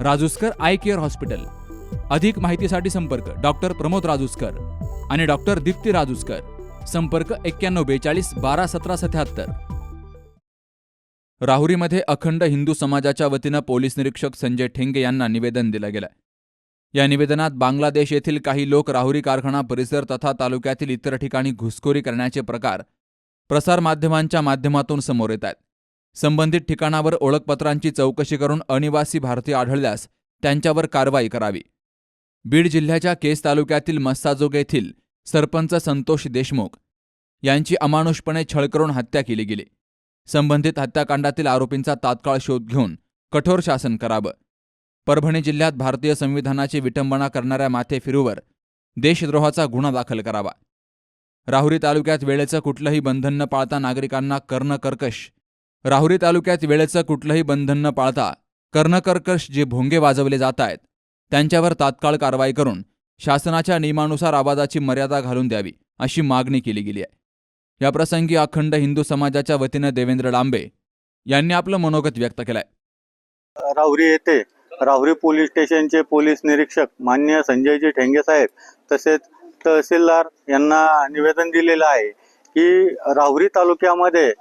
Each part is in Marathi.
Rajuskar eye care hospital. अधिक माहितीसाठी संपर्क डॉक्टर प्रमोद राजूस्कर आणि डॉक्टर दीप्ती राजूस्कर. संपर्क एक्क्याण्णव बेचाळीस बारा सतरा सत्याहत्तर. राहुरीमध्ये अखंड हिंदू समाजाच्या वतीनं पोलीस निरीक्षक संजय ठेंगे यांना निवेदन दिलं गेलं या निवेदनात बांगलादेश येथील काही लोक राहुरी कारखाना परिसर तथा तालुक्यातील इतर ठिकाणी घुसखोरी करण्याचे प्रकार प्रसारमाध्यमांच्या माध्यमातून समोर येत आहेत. संबंधित ठिकाणावर ओळखपत्रांची चौकशी करून अनिवासी भारतीय आढळल्यास त्यांच्यावर कारवाई करावी. बीड जिल्ह्याच्या केस तालुक्यातील मस्साजोग येथील सरपंच संतोष देशमुख यांची अमानुषपणे छळ करून हत्या केली गेली. संबंधित हत्याकांडातील आरोपींचा तात्काळ शोध घेऊन कठोर शासन करावं. परभणी जिल्ह्यात भारतीय संविधानाची विटंबना करणाऱ्या माथेफिरूवर देशद्रोहाचा गुन्हा दाखल करावा. राहुरी तालुक्यात वेळेचं कुठलंही बंधन न पाळता नागरिकांना कर्णकर्कश राहुरी तालुक्यात वेळेचं कुठलंही बंधन न पाळता कर्णकर्कश जे भोंगे वाजवले जात आहेत त्यांच्यावर तात्काळ कारवाई करून शासनाच्या नियमानुसार आवाजाची मर्यादा घालून द्यावी अशी मागणी केली गेली आहे. याप्रसंगी अखंड हिंदू समाजाच्या वतीनं देवेंद्र लांबे यांनी आपलं मनोगत व्यक्त केलंय. राहुरी येथे राहुरी पोलीस स्टेशनचे पोलीस निरीक्षक मान्य संजयजी ठेंगे साहेब तसेच तहसीलदार यांना निवेदन दिलेलं आहे की राहुरी तालुक्यामध्ये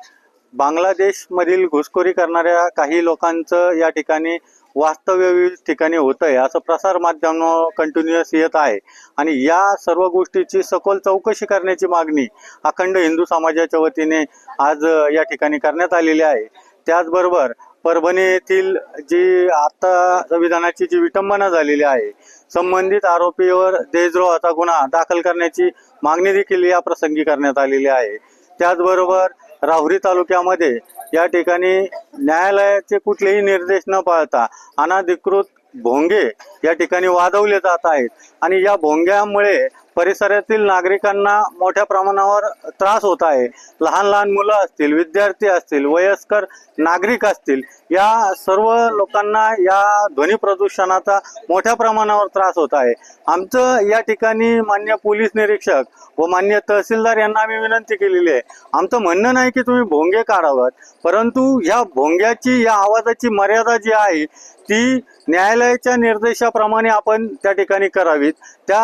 बांगलादेशमधील घुसखोरी करणाऱ्या काही लोकांचं या ठिकाणी वास्तव्य विविध ठिकाणी होत आहे असं प्रसार माध्यम कंटिन्युअस येत आहे. आणि या सर्व गोष्टीची सखोल चौकशी करण्याची मागणी अखंड हिंदू समाजाच्या वतीने आज या ठिकाणी करण्यात आलेली आहे. त्याचबरोबर परभणी येथील जी आता संविधानाची जी विटंबना झालेली आहे संबंधित आरोपीवर देशद्रोहाचा गुन्हा दाखल करण्याची मागणी देखील या प्रसंगी करण्यात आलेली आहे. त्याचबरोबर राहुरी तालुक्यामध्ये या ठिकाणी न्यायालयाचे कुठलेही निर्देश न पाळता अनाधिकृत भोंगे या ठिकाणी वाजवले जात आहेत. आणि या भोंग्यामुळे परिसरातील नागरिकांना मोठ्या प्रमाणावर त्रास होत आहे. लहान लहान मुलं असतील विद्यार्थी असतील वयस्कर नागरिक असतील या सर्व लोकांना या ध्वनी प्रदूषणाचा मोठ्या प्रमाणावर त्रास होत आहे. आमचं या ठिकाणी मान्य पोलीस निरीक्षक व मान्य तहसीलदार यांना आम्ही विनंती केलेली आहे. आमचं म्हणणं नाही की तुम्ही भोंगे काढावं परंतु ह्या भोंग्याची या आवाजाची मर्यादा जी आहे ती न्यायालयाच्या निर्देशाप्रमाणे आपण त्या ठिकाणी करावीत. त्या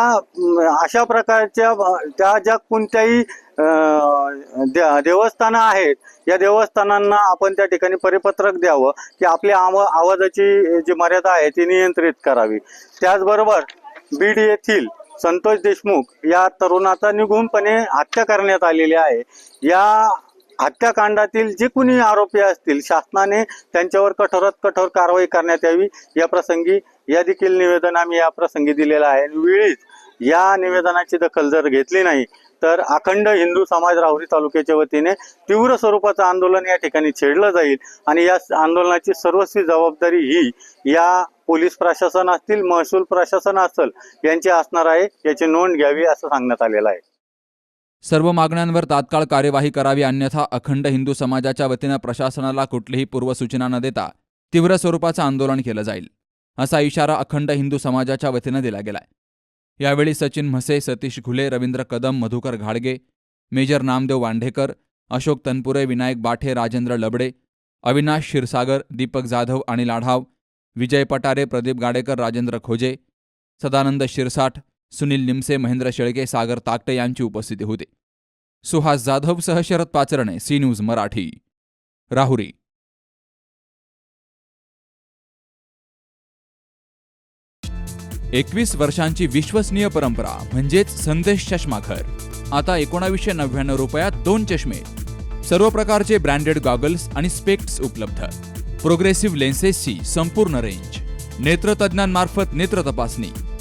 अशा प्रकारच्या त्या ज्या कोणत्याही देवस्थानं आहेत या देवस्थानांना आपण त्या ठिकाणी परिपत्रक द्यावं की आपल्या आव आवाजाची जी मर्यादा आहे ती नियंत्रित करावी. त्याचबरोबर बीड येथील संतोष देशमुख या तरुणाचा निघूनपणे हत्या करण्यात आलेली आहे. या हत्याकांडातील जे कुणी आरोपी असतील शासनाने त्यांच्यावर कठोरात कठोर कारवाई करण्यात यावी. या प्रसंगी या देखील निवेदन आम्ही या प्रसंगी दिलेलं आहे. आणि वेळीच या निवेदनाची दखल जर घेतली नाही तर अखंड हिंदू समाज राहुरी तालुक्याच्या वतीने तीव्र स्वरूपाचं आंदोलन या ठिकाणी छेडलं जाईल. आणि या आंदोलनाची सर्वस्वी जबाबदारी ही या पोलीस प्रशासन असतील महसूल प्रशासन असेल यांची असणार आहे याची नोंद घ्यावी असं सांगण्यात आलेलं आहे. सर्व मागण्यांवर तात्काळ कार्यवाही करावी अन्यथा अखंड हिंदू समाजाच्या वतीनं प्रशासनाला कुठलीही पूर्वसूचना न देता तीव्र स्वरूपाचं आंदोलन केलं जाईल असा इशारा अखंड हिंदू समाजाच्या वतीनं दिला गेलाय. यावेळी सचिन म्हसे सतीश घुले रवींद्र कदम मधुकर घाडगे मेजर नामदेव वांढेकर अशोक तनपुरे विनायक बाठे राजेंद्र लबडे अविनाश क्षीरसागर दीपक जाधव आणि लाढाव विजय पटारे प्रदीप गाडेकर राजेंद्र खोजे सदानंद शिरसाठ सुनील निमसे महेंद्र शेळके सागर ताकटे यांची उपस्थिती होती. सुहास जाधवसह शरद पाचरणे सी न्यूज मराठी. राहुरी. एकवीस वर्षांची विश्वसनीय परंपरा म्हणजेच संदेश चष्माघर. आता एकोणावीसशे नव्याण्णव रुपयात दोन चष्मे. सर्व प्रकारचे ब्रँडेड गॉगल्स आणि स्पेक्ट्स उपलब्ध. प्रोग्रेसिव्ह लेन्सेसची संपूर्ण रेंज. नेत्रतज्ञांमार्फत नेत्र तपासणी.